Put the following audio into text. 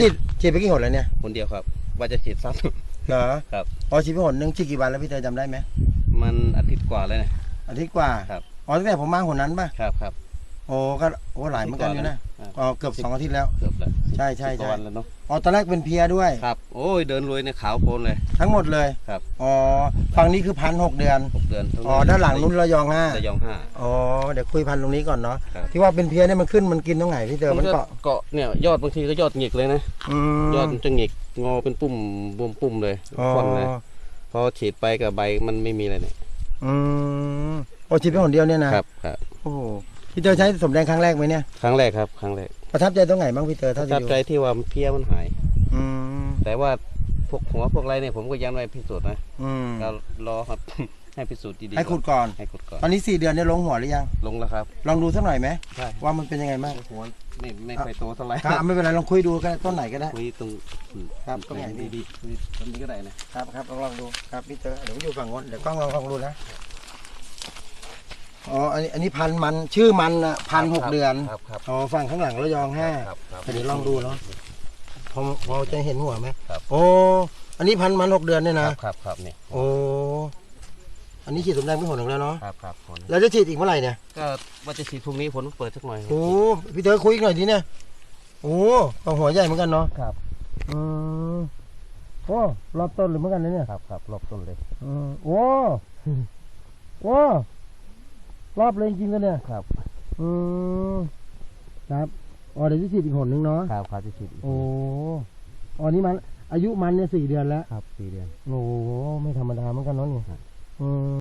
ฉีดฉีดไปกี่หนแล้วเนี่ยคนเดียวครับ ว่าจะฉีดซ้เหรอำครับ อ๋อฉีดไปหนหนึ่งฉีดกี่วันแล้วพี่เตยจำได้ไหมมันอาทิตย์กว่าเลยนะอาทิตย์กว่าครับ อ๋อตั้งแต่ผมมาหนนั้นป่ะครับครับโอ้ก็โอ้หลายเหมือนกันอยู่นะครับอ๋อเกือบสองอาทิตย์แล้ว เกือบแล้ว ใช่ใช่สิบกใช่ว่าวันแล้วเนาะอ๋อตอนแรกเป็นเพลียด้วย ครับ โอ้ยเดินลุยในขาวโพลนเลย ทั้งหมดเลยครับ อ๋อฝั่งนี้คือพันหกเดือนหกเดือนอ๋อด้านหลังนู้นระยองห้าระยองห้า อ๋อเดี๋ยวคุยพันตรงนี้ก่อนเนาะครับ ที่ว่าเป็นเพลียเนี่ยมันขึ้นมันกินตรงไหนพี่เตยมันเกาะเกาะเนี่ยยอดบางทีก็ยอดหงิกเลยนะ อืมยอดมันจะหงิกงอเป็นปุ่มบวมปุ่มเลยอ๋อคว่ำเลยพอฉีดไปกับใบมันไม่มีอะไรเนี่ยอืมโอ้ฉีดไปหนเดียวเนี่ยนะครับครับ โอ้โห พี่เตยใช้สมแดงครั้งแรกไหมเนี่ยครั้งแรกครับ ครั้งแรกประทับใจตรงไหนบ้างพี่เตยปเท่าระที่ทับดูใจที่ว่าเพี้ยมันหาย อืมแต่ว่าพวกหัวพวกอะไรเนี่ยผมก็ยังไม่พิสูจน์นะอืมก็รอครับ ให้พิสูจน์ดีๆให้ขุดก่อน ให้ขุดก่อนตอนนี้สี่เดือนเนี่ยลงหัวหรือยัง ลงแล้วครับ ลองดูสักหน่อยไหมใช่ ว่ามันเป็นยังไงบ้างหัวนี่ไม่ค่อยโตเท่าไหร่ครับไม่เป็นไรลองคุยดูก็ได้ต้นไหนก็ได้ คุยตรงครับตรงไหนดี ดีๆคุยตรงนี้ก็ได้นะ ครับครับลองลองดูครับพี่เตยเดี๋ยวผมอยู่ฝั่งโน้นเดี๋ยวกล้องลองลองดูนะ อ๋อ อันนี้อันนี้พันมันชื่อมันนะพันหกเดือน ครับครับ อ๋อฝั่งข้างหลังระยองห้าครับครับเดี๋ยวลองดูเนาะพอพอจะเห็นหัวไหมครับ โอ้อันนี้พันมันหกเดือนเนี่ยคนะ รับครับครับนี่โอ้ อันนี้ฉีดสมแดงไม่หนหนึ่งแล้วเนาะ ครับครับผลแล้วจะฉีดอีกเมื่อไหร่เนี่ย ก็ว่าจะฉีดพรุ่งนี้ผลเปิดสักหน่อยโอ้ พี่เตยคุยอีกหน่อยทีเนี่ย โอ้เอาหัวใหญ่เหมือนกันเนาะ ครับอืมโอ้รอบต้นหรือเหมือนกันนะเนี่ย ครับครับรอบต้นเลย อืมโอ้โอ้ รอบเลยจริงๆกันเนี่ยครับอืมครับอ๋อเดี๋ยวจะฉีดอีกหนนึงเนาะครับครับจะฉีดอีกโอ้อ๋อนี่มันอายุมันเนี่ยสี่เดือนแล้วครับสี่เดือนโอ้ไม่ธรรมดาเหมือนกันเนาะนี่ครับอืม